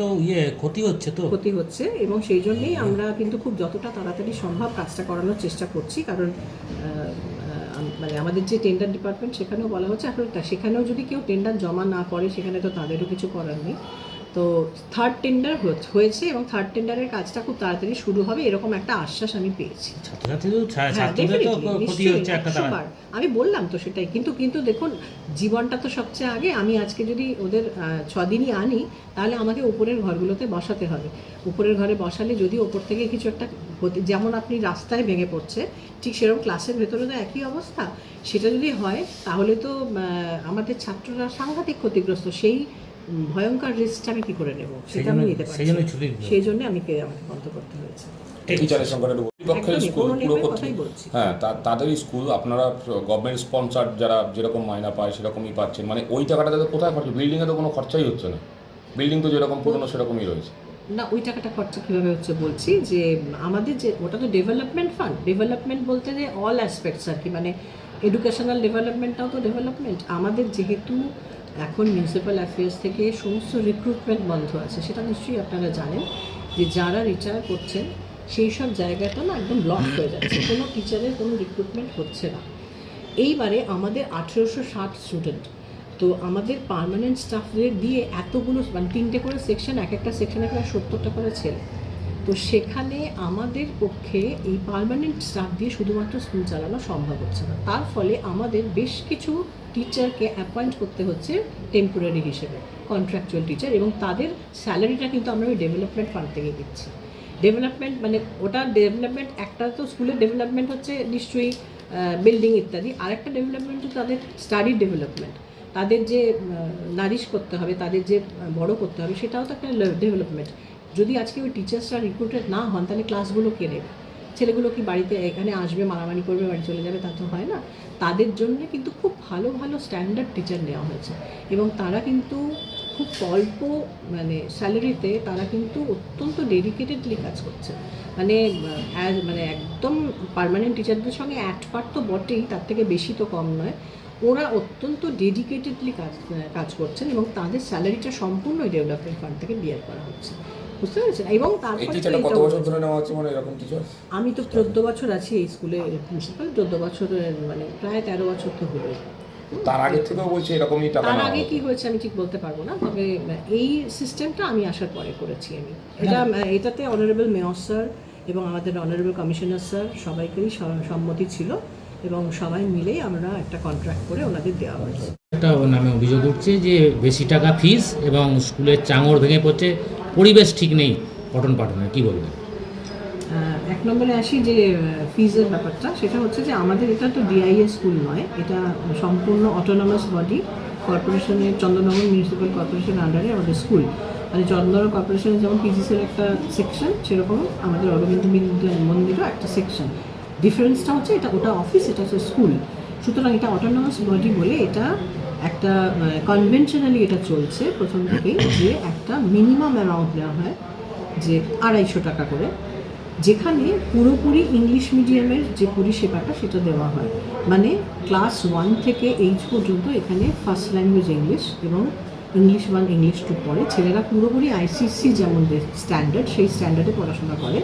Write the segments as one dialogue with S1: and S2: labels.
S1: তো ইয়ে ক্ষতি হচ্ছে তো?
S2: ক্ষতি হচ্ছে এবং সেই জন্যেই আমরা কিন্তু খুব যতটা তাড়াতাড়ি সম্ভব কাজটা করানোর চেষ্টা করছি। কারণ মানে আমাদের যে টেন্ডার ডিপার্টমেন্ট সেখানেও বলা হচ্ছে এখন সেখানেও যদি কেউ টেন্ডার জমা না করে সেখানে তো তাদেরও কিছু করার নেই। তো থার্ড টেন্ডার হয়েছে এবং থার্ড টেন্ডারের কাজটা খুব তাড়াতাড়ি শুরু হবে এরকম একটা আশ্বাস আমি পেয়েছি। হ্যাঁ,
S1: ছাত্রদের তো
S2: definitely,
S1: ক্ষতি
S2: নিশ্চয়ই,
S1: হচ্ছে একটা তারা
S2: 100 বার। আমি বললাম তো সেটাই কিন্তু কিন্তু দেখুন জীবনটা তো সবচেয়ে আগে আমি আজকে যদি ওদের ছদিনই আনি তাহলে আমাকে উপরের ঘরগুলোতে বসাতে হবে। উপরের ঘরে বসালে যদি ওপর থেকে কিছু একটা যেমন আপনি রাস্তায় ভেঙে পড়ছে ঠিক সেরকম ক্লাসের ভেতরে তো একই অবস্থা। সেটা যদি হয় তাহলে তো আমাদের ছাত্ররা সাংঘাতিক ক্ষতিগ্রস্ত। সেই ভয়ঙ্কর রিস্কটা আমি কি করে নেব? সেটা আমি নিতে
S1: সেই
S2: পারছি
S1: জন্য ছুটি দিল।
S2: সেই জন্য আমি কে- আমাকে বন্ধ করতে হয়েছে।
S3: টিচারের স্কুল পুরো। হ্যাঁ তা- তাদেরই স্কুল আপনারা গভর্নমেন্ট স্পন্সার যারা যেরকম মাইনা পায় সেরকমই পাচ্ছেন। মানে ওই টাকাটা তাদের কোথায় খরচ বিল্ডিংয়ে তো কোনো খরচাই হচ্ছে না। বিল্ডিং তো যেরকম পুরনো সেরকমই রয়েছে।
S2: না ওই টাকাটা খরচা কীভাবে হচ্ছে বলছি যে আমাদের যে ওটা তো ডেভেলপমেন্ট ফান্ড ডেভেলপমেন্ট বলতে যে অল অ্যাসপেক্টস আর কি। মানে এডুকেশনাল ডেভেলপমেন্টটাও তো ডেভেলপমেন্ট আমাদের যেহেতু এখন মিউনিসিপ্যাল অ্যাফেয়ার্স থেকে সমস্ত রিক্রুটমেন্ট বন্ধ আছে, সেটা নিশ্চয়ই আপনারা জানেন যে যারা রিটায়ার করছেন, সেই সব জায়গাটা না একদম ব্লক হয়ে যাচ্ছে, কোনো টিচারের কোনো রিক্রুটমেন্ট হচ্ছে না। এইবারে আমাদের আঠেরোশো ষাট স্টুডেন্ট তো আমাদের পার্মানেন্ট স্টাফদের দিয়ে এতগুলো মানে তিনটে করে সেকশন এক একটা সেকশনে প্রায় সত্তরটা করে ছেলে। তো সেখানে আমাদের পক্ষে এই পার্মানেন্ট স্টাফ দিয়ে শুধুমাত্র স্কুল চালানো সম্ভব হচ্ছে না। তার ফলে আমাদের বেশ কিছু টিচারকে অ্যাপয়েন্ট করতে হচ্ছে টেম্পোরারি হিসেবে কন্ট্রাকচুয়াল টিচার এবং তাদের স্যালারিটা কিন্তু আমরা ওই ডেভেলপমেন্ট ফান্ড থেকে দিচ্ছি। ডেভেলপমেন্ট মানে ওটা ডেভেলপমেন্ট একটা তো স্কুলের ডেভেলপমেন্ট হচ্ছে নিশ্চয়ই বিল্ডিং ইত্যাদি, আরেকটা ডেভেলপমেন্ট হচ্ছে তাদের স্টাডি ডেভেলপমেন্ট তাদের যে নারিশ করতে হবে, তাদের যে বড় করতে হবে, সেটাও তো একটা ডেভেলপমেন্ট যদি আজকে ওই টিচার্সরা রিক্রুটেড না হন, তাহলে ক্লাসগুলো কে নেবে? ছেলেগুলো কি বাড়িতে এখানে আসবে, মারামারি করবে, বাড়ি চলে যাবে? তা তো হয় না। তাদের জন্য কিন্তু খুব ভালো ভালো স্ট্যান্ডার্ড টিচার নেওয়া হয়েছে। এবং তারা কিন্তু খুব অল্প মানে স্যালারিতে তারা কিন্তু অত্যন্ত ডেডিকেটেডলি কাজ করছে। মানে মানে একদম পার্মানেন্ট টিচারদের সঙ্গে অ্যাট পার্ট তো বটেই, তার থেকে বেশি তো কম নয়। ওরা অত্যন্ত ডেডিকেটেডলি কাজ কাজ করছেন এবং তাদের স্যালারিটা সম্পূর্ণ ডেভেলপমেন্ট ফান্ড থেকে বিয়ার করা হচ্ছে। বুঝতে পেরেছেন? এবং তারপরে
S3: কত বছর ধরে নেওয়া হচ্ছে মানে এরকম টিচার
S2: আমি তো চোদ্দ বছর আছি এই স্কুলে প্রিন্সিপাল চোদ্দ বছরের মানে প্রায় তেরো বছর তো হলো।
S3: তার আগে থেকেও বলছে এরকমই টাকা
S2: তার আগে কি হয়েছে আমি ঠিক বলতে পারব না তবে এই সিস্টেমটা আমি আসার পরে করেছি আমি। এটা এটাতে অনারেবল মেয়র স্যার এবং আমাদের অনারেবল কমিশনার স্যার সবাইকেই সম্মতি ছিল এবং সবাই মিলেই আমরা একটা কন্ট্রাক্ট করে ওনাদের দেওয়া হয়েছে।
S1: একটা নামে অভিযোগ উঠছে যে বেশি টাকা ফিস এবং স্কুলের চাঙড় ভেঙে পড়ছে। পরিবেশ ঠিক নেই, পঠন পাঠনে, কি বলবেন?
S2: এক নম্বরে আসি যে ফিজের ব্যাপারটা, সেটা হচ্ছে যে আমাদের এটা তো ডিআইএ স্কুল নয়, এটা সম্পূর্ণ অটোনমাস বডি কর্পোরেশনের চন্দ্রনগর মিউনিসিপ্যাল কর্পোরেশন আন্ডারে আমাদের স্কুল। মানে চন্দ্রনগর কর্পোরেশনের যেমন পিজিসির একটা সেকশন সেরকম আমাদের অরবিন্দ মন্দিরও একটা সেকশন ডিফারেন্সটা হচ্ছে এটা ওটা অফিস এটা হচ্ছে স্কুল। সুতরাং এটা অটোনমাস বডি বলে এটা একটা কনভেনশনালি এটা চলছে প্রথম থেকেই যে একটা মিনিমাম অ্যামাউন্ট নেওয়া হয়, যে আড়াইশো টাকা করে, যেখানে পুরোপুরি ইংলিশ মিডিয়ামের যে পরিষেবাটা সেটা দেওয়া হয়। মানে ক্লাস ওয়ান থেকে এইচ পর্যন্ত এখানে ফার্স্ট ল্যাঙ্গুয়েজ ইংলিশ এবং ইংলিশ ওয়ান ইংলিশ টু পড়ে। ছেলেরা পুরোপুরি আইসিসি যেমন স্ট্যান্ডার্ড সেই স্ট্যান্ডার্ডে পড়াশোনা করে।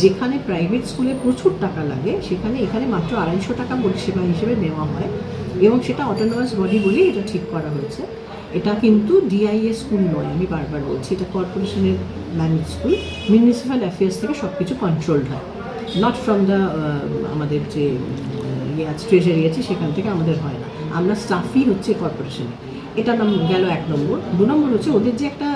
S2: যেখানে প্রাইভেট স্কুলে প্রচুর টাকা লাগে, সেখানে এখানে মাত্র আড়াইশো টাকা পরিষেবা হিসেবে নেওয়া হয়। এবং সেটা অটোনমাস বডি বলেই এটা ঠিক করা হয়েছে। এটা কিন্তু ডিআইএ স্কুল নয়, আমি বারবার বলছি, এটা কর্পোরেশনের ম্যানেজ স্কুল মিউনিসিপ্যাল অ্যাফেয়ার্স থেকে সব কিছু কন্ট্রোলড হয় নট ফ্রম দ্য আমাদের যে ইয়ে আছে ট্রেজারি আছে, সেখান থেকে আমাদের হয় না। আমরা স্টাফই হচ্ছে কর্পোরেশনে এটা নাম গেল এক নম্বর। দু নম্বর হচ্ছে ওদের যে একটা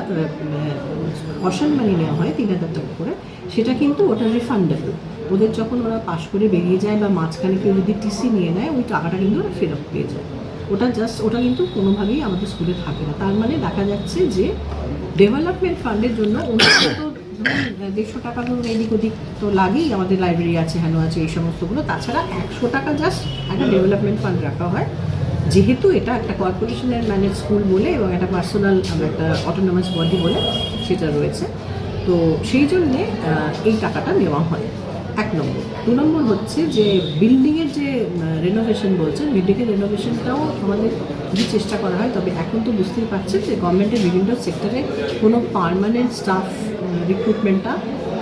S2: অশন মানি নেওয়া হয় তিন হাজার টাকা করে, সেটা কিন্তু ওটা রিফান্ডেবল ওদের যখন ওরা পাশ করে বেরিয়ে যায় বা মাঝখানে কেউ যদি টিসি নিয়ে নেয়, ওই টাকাটা কিন্তু ওরা ফেরত পেয়ে যায়। ওটা জাস্ট ওটা কিন্তু কোনোভাবেই আমাদের স্কুলে থাকে না। তার মানে দেখা যাচ্ছে যে ডেভেলপমেন্ট ফান্ডের জন্য তো দেড়শো টাকা ধরুন, এদিক ওদিক তো লাগেই, আমাদের লাইব্রেরি আছে হ্যানো আছে, এই সমস্তগুলো তাছাড়া একশো টাকা জাস্ট একটা ডেভেলপমেন্ট ফান্ড রাখা হয়। যেহেতু এটা একটা কর্পোরেশনের ম্যানেজ স্কুল বলে এবং একটা পার্সোনাল একটা অটোনমাস বডি বলে সেটা রয়েছে। তো সেই জন্যে এই টাকাটা নেওয়া হয়। এক নম্বর। দু নম্বর হচ্ছে যে বিল্ডিংয়ের যে রেনোভেশন বলছেন বিল্ডিংয়ের রেনোভেশনটাও আমাদের যদি চেষ্টা করা হয়, তবে এখন তো বুঝতেই পারছেন যে গভর্নমেন্টের বিভিন্ন সেক্টরে কোনো পার্মানেন্ট স্টাফ রিক্রুটমেন্টটা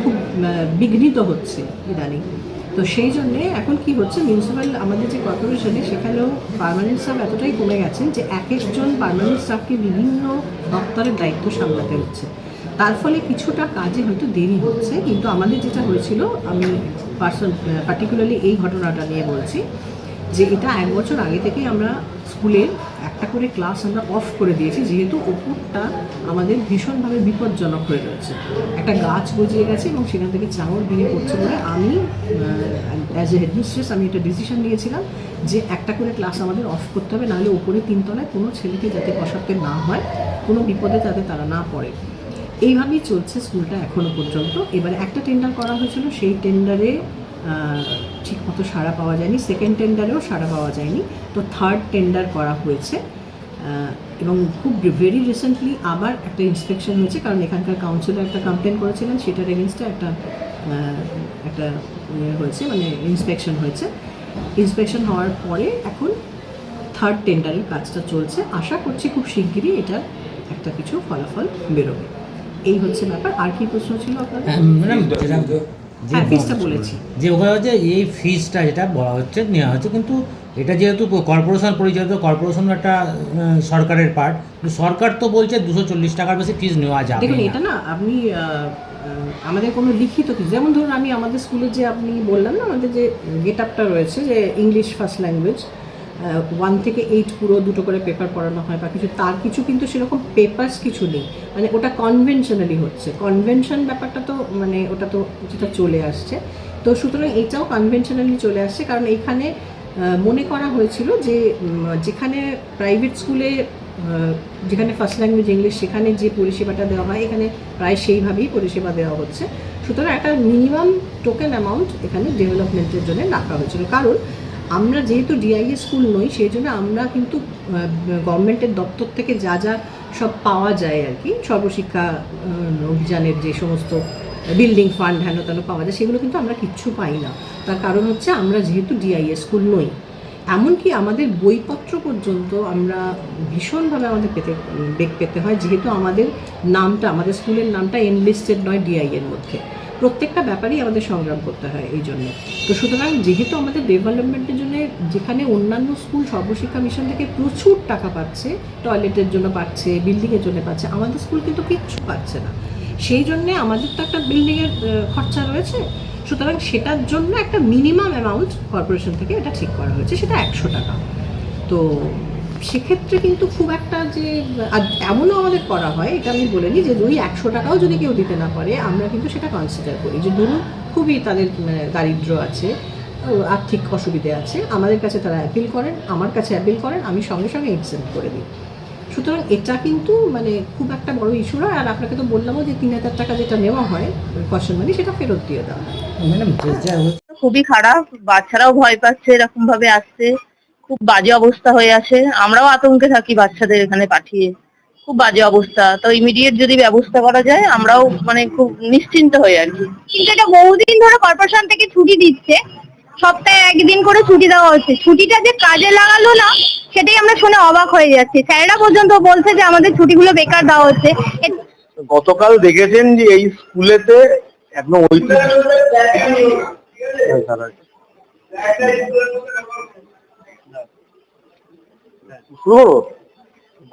S2: খুব বিঘ্নিত হচ্ছে ইদানিং। তো সেই জন্যে এখন কি হচ্ছে মিউনিসিপ্যাল আমাদের যে কর্পোরেশনে সেখানেও পার্মানেন্ট স্টাফ এতটাই কমে গেছেন যে এক একজন পার্মানেন্ট স্টাফকে বিভিন্ন দপ্তরের দায়িত্ব সামলাতে হচ্ছে। তার ফলে কিছুটা কাজে হয়তো দেরি হচ্ছে, কিন্তু আমাদের যেটা হয়েছিল, আমি পার্সন পার্টিকুলারলি এই ঘটনাটা নিয়ে বলছি যে এটা এক বছর আগে থেকেই আমরা স্কুলে একটা করে ক্লাস আমরা অফ করে দিয়েছি, যেহেতু ওপরটা আমাদের ভীষণভাবে বিপজ্জনক হয়ে রয়েছে। একটা গাছ গজিয়ে গেছে এবং সেখান থেকে চাঙর ভেঙে পড়ছে বলে আমি অ্যাজ এ হেডমিস্ট্রেস আমি একটা ডিসিশন নিয়েছিলাম যে একটা করে ক্লাস আমাদের অফ করতে হবে, নাহলে ওপরে তিনতলায় কোনো ছেলেকে যাতে বসাতে না হয়, কোনো বিপদে যাতে তারা না পড়ে। এইভাবেই চলছে স্কুলটা এখনও পর্যন্ত। এবারে একটা টেন্ডার করা হয়েছিল, সেই টেন্ডারে ঠিক মতো সাড়া পাওয়া যায়নি। সেকেন্ড টেন্ডারেও সাড়া পাওয়া যায়নি। তো থার্ড টেন্ডার করা হয়েছে। এবং খুব ভেরি রিসেন্টলি আবার একটা ইন্সপেকশন হয়েছে, কারণ এখানকার কাউন্সিলর একটা কমপ্লেন করেছিলেন, সেটার এগেনস্টে একটা একটা ইয়ে হয়েছে মানে ইন্সপেকশন হয়েছে। ইন্সপেকশন হওয়ার পরে এখন থার্ড টেন্ডারের কাজটা চলছে। আশা করছি খুব শিগগিরই এটার একটা কিছু ফলাফল বেরোবে। এই হচ্ছে ব্যাপার। আর কি প্রশ্ন ছিল আপনার
S1: হ্যাঁ, ম্যাডাম যে
S2: হ্যাঁ ফিসটা বলেছি
S1: যে ওখানে হচ্ছে এই ফিজটা যেটা বলা হচ্ছে নেওয়া হচ্ছে কিন্তু এটা যেহেতু কর্পোরেশন পরিচালিত কর্পোরেশন একটা সরকারের পার্ট কিন্তু সরকার তো বলছে দুশো চল্লিশ টাকার বেশি ফিজ নেওয়া যাবে
S2: দেখুন এটা না আপনি আমাদের কোনো লিখিত কিছু যেমন ধরুন আমি আমাদের স্কুলে যে আপনি বললাম না আমাদের যে গেট আপটা রয়েছে যে ইংলিশ ফার্স্ট ল্যাঙ্গুয়েজ ওয়ান থেকে এইট পুরো দুটো করে পেপার পড়ানো হয় বা কিছু, তার কিছু কিন্তু সেরকম পেপার্স কিছু নেই। মানে ওটা কনভেনশনালি হচ্ছে। কনভেনশন ব্যাপারটা তো মানে ওটা তো যেটা চলে আসছে। তো সুতরাং এটাও কনভেনশনালি চলে আসছে, কারণ এখানে মনে করা হয়েছিল যে যেখানে প্রাইভেট স্কুলে যেখানে ফার্স্ট ল্যাঙ্গুয়েজ ইংলিশ সেখানে যে পরিষেবাটা দেওয়া হয়, এখানে প্রায় সেইভাবেই পরিষেবা দেওয়া হচ্ছে। সুতরাং একটা মিনিমাম টোকেন অ্যামাউন্ট এখানে ডেভেলপমেন্টের জন্য রাখা হয়েছিল। কারণ আমরা যেহেতু ডিআইএ স্কুল নই, সেই জন্য আমরা কিন্তু গভর্নমেন্টের দপ্তর থেকে যা যা সব পাওয়া যায় আর কি, সর্বশিক্ষা অভিযানের যে সমস্ত বিল্ডিং ফান্ড হেন তেন পাওয়া যায়, সেগুলো কিন্তু আমরা কিচ্ছু পাই না। তার কারণ হচ্ছে আমরা যেহেতু ডিআইএ স্কুল নই, এমনকি আমাদের বইপত্র পর্যন্ত আমরা ভীষণভাবে আমাদের পেতে, বেগ পেতে হয়, যেহেতু আমাদের নামটা, আমাদের স্কুলের নামটা এনলিস্টেড নয় ডিআই এর মধ্যে। প্রত্যেকটা ব্যাপারেই আমাদের সংগ্রাম করতে হয় এই জন্য। তো সুতরাং যেহেতু আমাদের ডেভেলপমেন্টের জন্য যেখানে অন্যান্য স্কুল সর্বশিক্ষা মিশন থেকে প্রচুর টাকা পাচ্ছে টয়লেটের জন্য পাচ্ছে বিল্ডিংয়ের জন্য পাচ্ছে, আমাদের স্কুল কিন্তু কিচ্ছু পাচ্ছে না। সেই জন্যে আমাদের তো একটা বিল্ডিংয়ের খরচা রয়েছে। সুতরাং সেটার জন্য একটা মিনিমাম অ্যামাউন্ট কর্পোরেশন থেকে এটা ঠিক করা হয়েছে, সেটা একশো টাকা। তো সেক্ষেত্রে কিন্তু খুব একটা যে এমনও আমাদের করা হয় এটা আমি বলে নিই যে দুই একশো টাকাও যদি কেউ দিতে না পারে আমরা কিন্তু সেটা কনসিডার করি। যে ধরুন খুবই তাদের মানে, দারিদ্র্য আছে আর্থিক অসুবিধে আছে আমাদের কাছে তারা অ্যাপিল করেন আমার কাছে অ্যাপিল করেন আমি সঙ্গে সঙ্গে এক্সেপ্ট করে দিই। সুতরাং এটা কিন্তু মানে খুব একটা বড় ইস্যু নয় আর আপনাকে তো বললামও যে তিন হাজার টাকা যেটা নেওয়া হয় কশন মানি সেটা ফেরত দিয়ে দেওয়া হয়
S4: খুবই খারাপ বাচ্চারাও ভয় পাচ্ছে এরকম ভাবে আসছে। খুব বাজে অবস্থা হয়ে আছে। আমরাও আতঙ্কে থাকি বাচ্চাদের এখানে পাঠিয়ে। খুব বাজে অবস্থা। তো ইমিডিয়েট যদি ব্যবস্থা করা যায় আমরাও মানে খুব নিশ্চিন্ত হই আর কি।
S5: কিন্তু এটা বহুদিন ধরে কর্পোরেশন থেকে ছুটি দিচ্ছে। সপ্তাহে একদিন করে ছুটি দেওয়া হচ্ছে। ছুটিটা যে কাজে লাগালো না সেটাই আমরা শুনে অবাক হয়ে যাচ্ছি। স্যারেরা পর্যন্ত বলছে যে আমাদের ছুটিগুলো বেকার দেওয়া হচ্ছে।
S6: গতকাল দেখেছেন যে এই স্কুলেতে একদম ঐতিহ্য করব?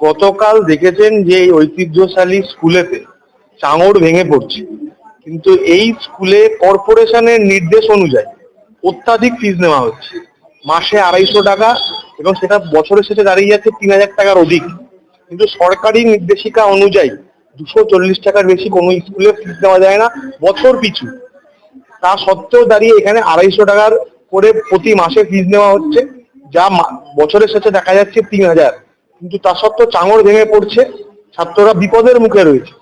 S6: গতকাল দেখেছেন যে এই ঐতিহ্যশালী স্কুলেতে চাঙড় ভেঙে পড়ছে। কিন্তু এই স্কুলে কর্পোরেশনের নির্দেশ অনুযায়ী অত্যাধিক ফিজ নেওয়া হচ্ছে। মাসে আড়াইশো টাকা এবং সেটা বছরের শেষে দাঁড়িয়ে যাচ্ছে তিন হাজার টাকার অধিক। কিন্তু সরকারি নির্দেশিকা অনুযায়ী দুশো চল্লিশ টাকার বেশি কোনো স্কুলে ফিজ দেওয়া যায় না, বছর পিছু। তা সত্ত্বেও দাঁড়িয়ে এখানে আড়াইশো টাকার করে প্রতি মাসে ফিজ নেওয়া হচ্ছে। যা বছরের শেষে দেখা যাচ্ছে তিন হাজার। কিন্তু তা সত্ত্বেও চাঙড় ভেঙে পড়ছে, ছাত্ররা বিপদের মুখে রয়েছে।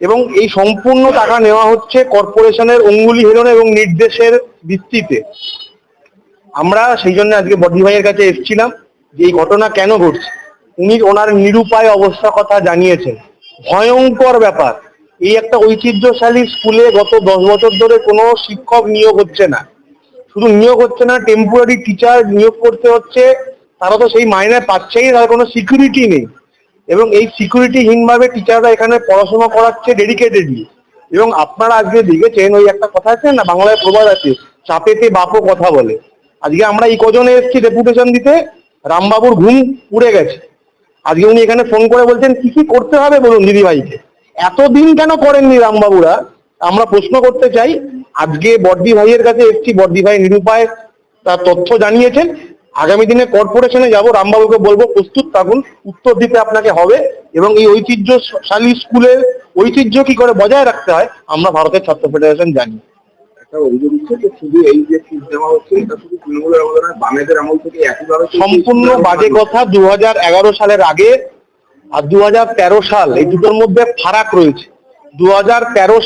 S6: এবং এই সম্পূর্ণ টাকা নেওয়া হচ্ছে কর্পোরেশনের অঙ্গুলি হেলন এবং নির্দেশের ভিত্তিতে। আমরা সেই জন্য আজকে বডি ভাইয়ের কাছে এসেছিলাম যে এই ঘটনা কেন ঘটছে। উনি ওনার নিরুপায় অবস্থা কথা জানিয়েছেন। ভয়ঙ্কর ব্যাপার। এই একটা ঐতিহ্যশালী স্কুলে গত দশ বছর ধরে কোনো শিক্ষক নিয়োগ হচ্ছে না। শুধু নিয়োগ হচ্ছে না টেম্পোরারি টিচার নিয়োগ করতে হচ্ছে, তারা তো সেই মাইনে পাচ্ছেই, তার কোনো সিকিউরিটি নেই। এবং এই সিকিউরিটিহীনভাবে টিচাররা এখানে পড়াশোনা করাচ্ছে ডেডিকেটেডলি এবং আপনারা আজকে দেখেছেন, ওই একটা কথা আছে না, বাংলায় প্রবাদ আছে, চাপেতে বাপও কথা বলে। আজকে আমরা এই কজনে এসেছি ডেপুটেশন দিতে, রামবাবুর ঘুম উড়ে গেছে। আজকে উনি এখানে ফোন করে বলছেন, কি কি করতে হবে বলুন দিদিভাইকে? এতদিন কেন করেননি রামবাবুরা? আমরা প্রশ্ন করতে চাই আজকে বর্দি ভাইয়ের কাছে এসেছি বর্দি ভাই নিরুপায় তার তথ্য জানিয়েছেন। আগামী দিনে কর্পোরেশনে যাব রামবাবুকে বলব প্রস্তুত থাকুন উত্তর দিতে আপনাকে হবে এবং এই ঐতিহ্যশালী স্কুলের ঐতিহ্য কি করে বজায় রাখতে হয় আমরা ভারতের ছাত্র ফেডারেশন জানি। সম্পূর্ণ বাজে কথা দু হাজার এগারো সালের আগে আর দু হাজার তেরো সাল এই দুটোর মধ্যে ফারাক রয়েছে। দু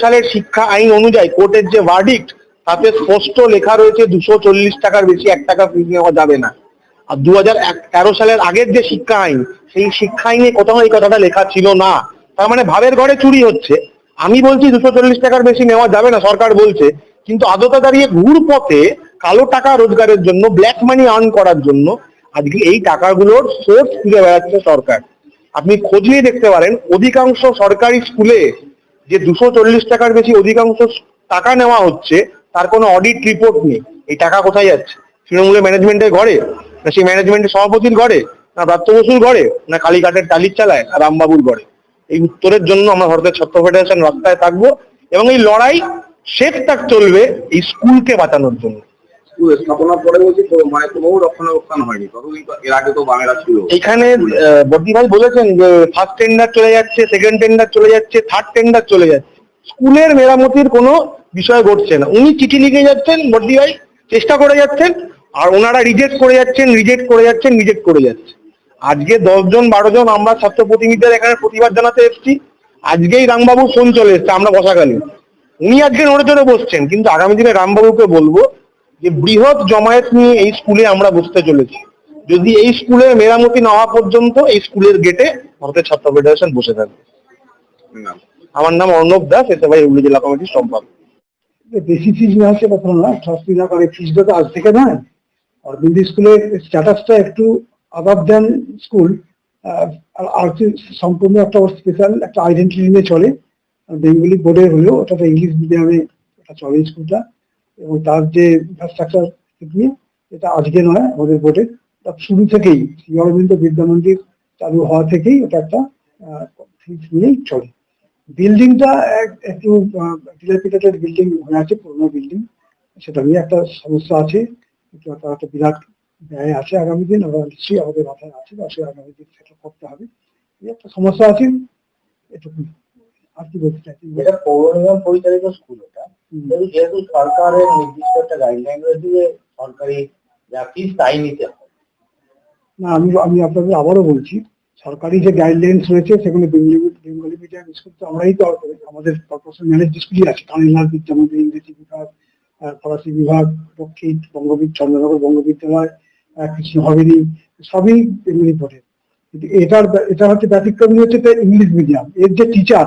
S6: সালের শিক্ষা আইন অনুযায়ী কোর্টের যে ভার্ডিক্ট তাতে স্পষ্ট লেখা রয়েছে দুশো চল্লিশ টাকার বেশি এক টাকা ফিস নেওয়া যাবে না। আর দু তেরো সালের আগের যে শিক্ষা আইন, সেই শিক্ষা আইনে কোথাও এই কথাটা লেখা ছিল না। তার মানে ভাবের ঘরে চুরি হচ্ছে। আমি বলছি দুশো চল্লিশ টাকার বেশি নেওয়া যাবে না, সরকার বলছে। কিন্তু আদতে দাঁড়িয়ে ঘুর পথে কালো টাকা রোজগারের জন্য ব্ল্যাক মানি আর্ন করার জন্য আজকে এই টাকাগুলোর সোর্স খুঁজে বেড়াচ্ছে সরকার। আপনি খোঁজ নিয়ে দেখতে পারেন, অধিকাংশ সরকারি স্কুলে যে দুশো চল্লিশ টাকার বেশি অধিকাংশ টাকা নেওয়া হচ্ছে, তার কোনো অডিট রিপোর্ট নেই। এই টাকা কোথায় যাচ্ছে? তৃণমূলের ম্যানেজমেন্টের ঘরে? না সেই ম্যানেজমেন্টের সভাপতির ঘরে? না প্রাপ্ত বসুর ঘরে? না কালীঘাটের টালির চালায়? না রামবাবুর ঘরে? এই উত্তরের জন্য আমরা ভারতের ছাত্র ফেডারেশন রাস্তায় থাকব এবং এই লড়াই শেষ তাক চলবে এই স্কুলকে বাঁচানোর জন্য।
S7: মানে
S6: এখানে বদ্দি বলেছেন যে ফার্স্ট টেন্ডার চলে যাচ্ছে সেকেন্ড টেন্ডার চলে যাচ্ছে থার্ড টেন্ডার চলে যাচ্ছে। স্কুলের মেরামতির কোনো বিষয় ঘটছে না। উনি চিঠি লিখে যাচ্ছেন বদ্দি ভাই চেষ্টা করে যাচ্ছেন, আর ওনারা রিজেক্ট করে যাচ্ছেন রিজেক্ট করে যাচ্ছেন রিজেক্ট করে যাচ্ছে। আজকে দশজন বারো জন আমরা ছাত্র প্রতিনিধিদের এখানে প্রতিবাদ জানাতে এসেছি। আজকেই রামবাবু ফোন চলে এসছে, আমরা বসাকালীন উনি আজকে নড়ে চড়ে বসছেন, কিন্তু আগামী দিনে রামবাবুকে বলব যে বৃহৎ জমায়েত নিয়ে এই স্কুলে আমরা বসতে চলেছি। যদি এই স্কুলের মেরামতি না হওয়া পর্যন্ত এই স্কুলের গেটে ভারতের ছাত্র ফেডারেশন বসে থাকবে। আমার নাম অর্ণব দাস এতে ভাই হুগলি জেলা কমিটির সম্পাদক।
S8: বেশি ফিস নেওয়া হচ্ছে কথা না ট্রাস্টি না করে ফিসটা তো আজ থেকে নয়। অরবিন্দ স্কুলের স্ট্যাটাসটা একটু আদার দেন স্কুল আর সম্পূর্ণ একটা স্পেশাল একটা আইডেন্টিটি নিয়ে চলে। বেঙ্গলি বোর্ডের হলেও ওটা তো ইংলিশ মিডিয়ামে চলে স্কুলটা এবং তার যে ইনফ্রাস্ট্রাকচার নিয়ে এটা আজকে নয়, আমাদের বোর্ডে শুরু থেকেই শ্রী অরবিন্দ বিদ্যা মন্দির চালু হওয়া থেকেই ওটা একটা ফিস নিয়েই চলে। বিল্ডিংটা একটু ডিলাপিটেটেড বিল্ডিং হয়ে আছে, পুরোনো বিল্ডিং সেটা নিয়ে একটা সমস্যা আছে, একটা একটা বিরাট ব্যয় আছে আগামী দিন, আমরা নিশ্চয়ই আমাদের মাথায় আছে বা সে আগামী দিন সেটা করতে হবে। এই একটা সমস্যা আছে এটুকু আর কি বলতে চাই
S9: এটা পৌর নিগম পরিচালিত স্কুল এটা কিন্তু যেহেতু সরকারের নির্দিষ্ট একটা গাইডলাইন রয়েছে যে সরকারি যা ফিস তাই নিতে হবে।
S8: না আমি আমি আপনাদের আবারও বলছি সরকারি যে গাইডলাইন্স রয়েছে সেগুলো বেঙ্গলি মিডিয়াম স্কুল তো আমরাই তো আমাদের কর্পোরেশন ম্যানেজ স্কুলই আছে। কানিলাল বিদ্যা ইংরেজি বিভাগ ফরাসি বিভাগ দক্ষিণ বঙ্গবিদ চন্দ্রনগর বঙ্গবিদ্যালয় কৃষ্ণ হবেনি সবই বোর্ডের। কিন্তু এটার এটা হচ্ছে ব্যতিক্রমী হচ্ছে ইংলিশ মিডিয়াম এর যে টিচার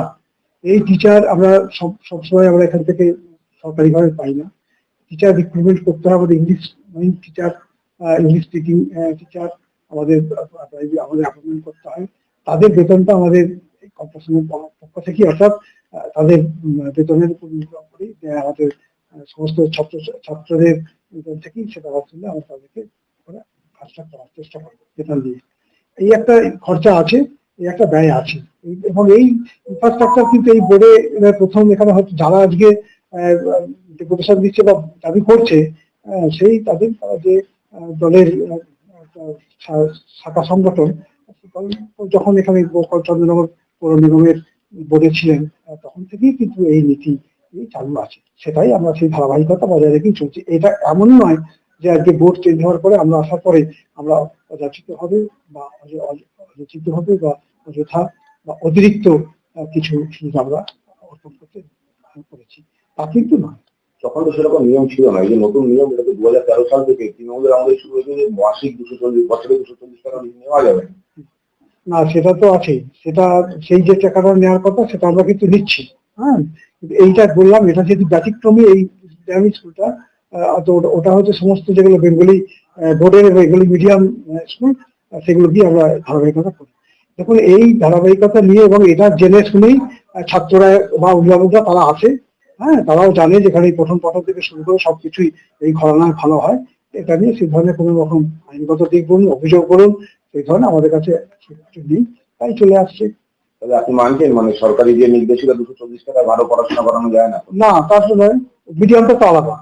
S8: এই টিচার আমরা সব সবসময় আমরা এখান থেকে সরকারিভাবে পাই না। টিচার রিক্রুটমেন্ট করতে হবে আমাদের English teacher English speaking teacher আমাদের আমাদের অ্যাপয়েন্টমেন্ট করতে হয়। তাদের বেতনটা আমাদের কর্পোরেশনের পক্ষ থেকে অর্থাৎ তাদের বেতনের উপর নির্ভর করে আমাদের সমস্ত ছাত্র, ছাত্রদের বেতন থেকেই সেটা আসলে আমরা তাদেরকে কাজটা করার চেষ্টা করব বেতন দিয়ে। এই একটা খরচা আছে। একটা ব্যয় আছে। এবং এই ইনফ্রাস্ট্রাকচার কিন্তু এই বোর্ডে প্রথম এখানে হয়তো যারা আজকে ডেপুটেশন দিচ্ছে বা দাবি করছে সেই তাদের যে দলের শাখা সংগঠন যখন এখানে চন্দ্রনগর পৌর নিগমের বোর্ডে ছিলেন তখন থেকেই কিন্তু এই নীতি চালু আছে। সেটাই আমরা সেই ধারাবাহিকতা বজায় রেখেই চলছি। এটা এমন নয় যে আজকে বোর্ড চেঞ্জ হওয়ার পরে আমরা আসার পরে আমরা অযাচিত হবে বা অয- অয- অযাচিত হবে বা অযথা বা অতিরিক্ত কিছু সুযোগ আমরা অর্পণ করতে করেছি। তা কিন্তু নয়।
S7: তখন তো সেরকম নিয়ম ছিল না এই যে নতুন নিয়ম এটা তো দু হাজার তেরো সাল থেকে তৃণমূলের আমাদের শুরু হয়েছে যে মাসিক দুশো চল্লিশ বছরে দুশো চল্লিশ টাকা নেওয়া যাবে। না।
S8: সেটা তো আছেই। সেটা সেই যে টাকাটা নেওয়ার কথা সেটা আমরা কিন্তু নিচ্ছি। হ্যাঁ? এইটা বললাম এটা যেহেতু ব্যতিক্রমী এই ড্যামি স্কুলটা ওটা হচ্ছে সমস্ত যেগুলো বেঙ্গলি বোর্ডের বেঙ্গলি মিডিয়াম স্কুল সেগুলো দিয়ে আমরা ধারাবাহিকতা করি। দেখুন এই ধারাবাহিকতা নিয়ে এবং এটা জেনে শুনেই ছাত্ররা বা অভিভাবকরা তারা আসে। হ্যাঁ তারাও জানে যে এখানে এই প্রথম পঠন থেকে শুরু করে সবকিছুই এই ঘরানায় ভালো হয়। এটা নিয়ে সে ধরনের কোনো রকম আইনগত দিক বলুন অভিযোগ করুন সেই ধরনের আমাদের কাছে নেই। তাই চলে আসছে।
S7: তাহলে আপনি মানছেন? মানে সরকারি যে নির্দেশিকা দুশো চল্লিশ টাকা ভালো পড়াশোনা করানো যায় না?
S8: না তার নয়। মিডিয়ামটা তো আলাদা।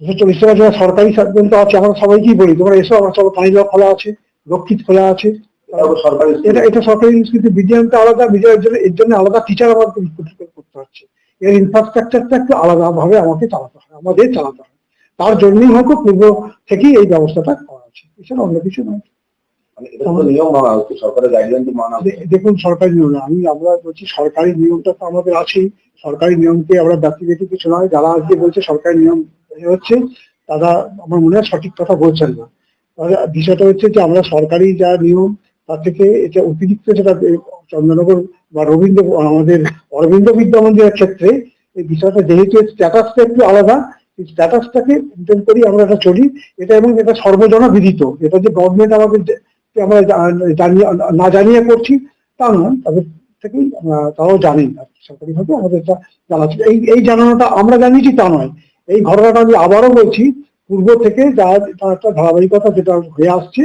S8: দুশো চল্লিশ টাকা যারা সরকারি সাবজেক্ট তো আছে আমরা সবাইকেই বলি তোমরা এসো আমার সব পানিলাও খোলা আছে রক্ষিত খোলা আছে।
S7: এটা।
S8: এটা সরকারি জিনিস কিন্তু মিডিয়ামটা আলাদা মিডিয়ামের জন্য এর জন্য আলাদা টিচার আমাকে করতে হচ্ছে। এর ইনফ্রাস্ট্রাকচারটা একটু আলাদা ভাবে আমাকে চালাতে হয় আমাদের চালাতে হয়। তার জন্যই হয়তো পূর্ব থেকেই এই ব্যবস্থাটা করা আছে এছাড়া অন্য কিছু নয়।
S7: মানে
S8: দেখুন সরকারি নিয়ম আমি আমরা বলছি সরকারি নিয়মটা তো আমাদের আছেই। সরকারি নিয়মকে আমরা ব্যক্তিগত কিছু নয়। যারা আজকে বলছে সরকারি নিয়ম হচ্ছে তারা আমার মনে হয় সঠিক কথা বলছেন না। বিষয়টা হচ্ছে যে আমরা সরকারি যা নিয়ম তার থেকে এটা অতিরিক্ত যেটা চন্দ্রনগর বা রবীন্দ্র, আমাদের অরবিন্দ বিদ্যা মন্দিরের ক্ষেত্রে এই বিষয়টা যেহেতু স্ট্যাটাসটা একটু আলাদা, এই স্ট্যাটাসটাকে মেনটেন করি আমরা এটা চলি। এটা এবং এটা সর্বজন বিদিত এটা যে গভর্নমেন্ট আমাদের আমরা জানিয়ে, না জানিয়ে করছি, তা নয়। তাদের থেকেই তারাও জানেন সরকারিভাবে আমাদের এটা জানাচ্ছে এই এই জানানোটা আমরা জানিয়েছি তা নয়। এই ঘটনাটা আমি আবারও বলছি, পূর্ব থেকে যা একটা ধারাবাহিকতা যেটা হয়ে আসছে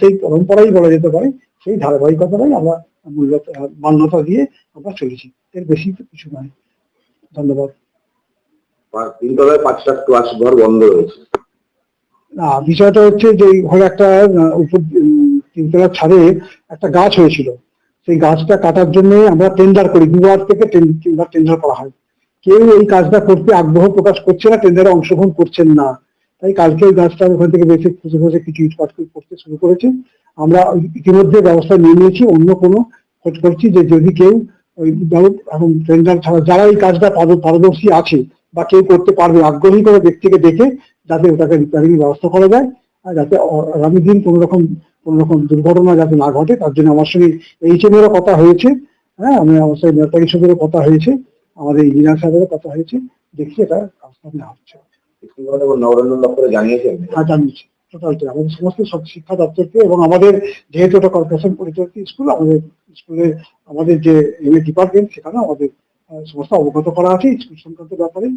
S8: সেই পরম্পরাই বলা যেতে পারে সেই ধারাবাহিকতাটাই আমরা মূল্য মান্যতা দিয়ে আমরা চলেছি। এর বেশি কিছু নয়। ধন্যবাদ।
S7: তিনতলায় পাঁচটা ক্লাস ঘর বন্ধ রয়েছে।
S8: না বিষয়টা হচ্ছে যে ঘরে একটা উপর তিনতলার ছাদে একটা গাছ হয়েছিল। সেই গাছটা কাটার জন্য আমরা টেন্ডার করি দুবার থেকে তিনবার টেন্ডার করা হয়। কেউ এই কাজটা করতে আগ্রহ প্রকাশ করছে না টেন্ডারে অংশগ্রহণ করছেন না। তাই কালকে ওই গাছটা ওখান থেকে বেশি খুঁজে খুঁজে কিছু ইটপাট করতে শুরু করেছে। আমরা ইতিমধ্যে ব্যবস্থা নিয়ে নিয়েছি, অন্য কোনো খোঁজ করছি যে যদি কেউ ওই এখন টেন্ডার ছাড়া যারা এই কাজটা পারদর্শী আছে বা কেউ করতে পারবে, আগ্রহী করে ব্যক্তিকে দেখে যাতে ওটাকে রিপেয়ারিং ব্যবস্থা করা যায় আর যাতে আগামী দিন কোনো রকম কোনো রকম দুর্ঘটনা যাতে না ঘটে, তার জন্য আমার সঙ্গে এইচ এম এরও কথা হয়েছে। হ্যাঁ আমি আমার সঙ্গে পরিষদেরও কথা হয়েছে, আমাদের ইঞ্জিনিয়ার সাহেবেরও কথা হয়েছে। দেখি এটা ব্যবস্থা নেওয়া হচ্ছে টোটালটা আমাদের সমস্ত সব শিক্ষা দপ্তরকে এবং আমাদের যেহেতু স্কুল, আমাদের স্কুলে আমাদের যে ডিপার্টমেন্ট সেখানে আমাদের সমস্ত অবগত করা আছে স্কুল সংক্রান্ত ব্যাপারে।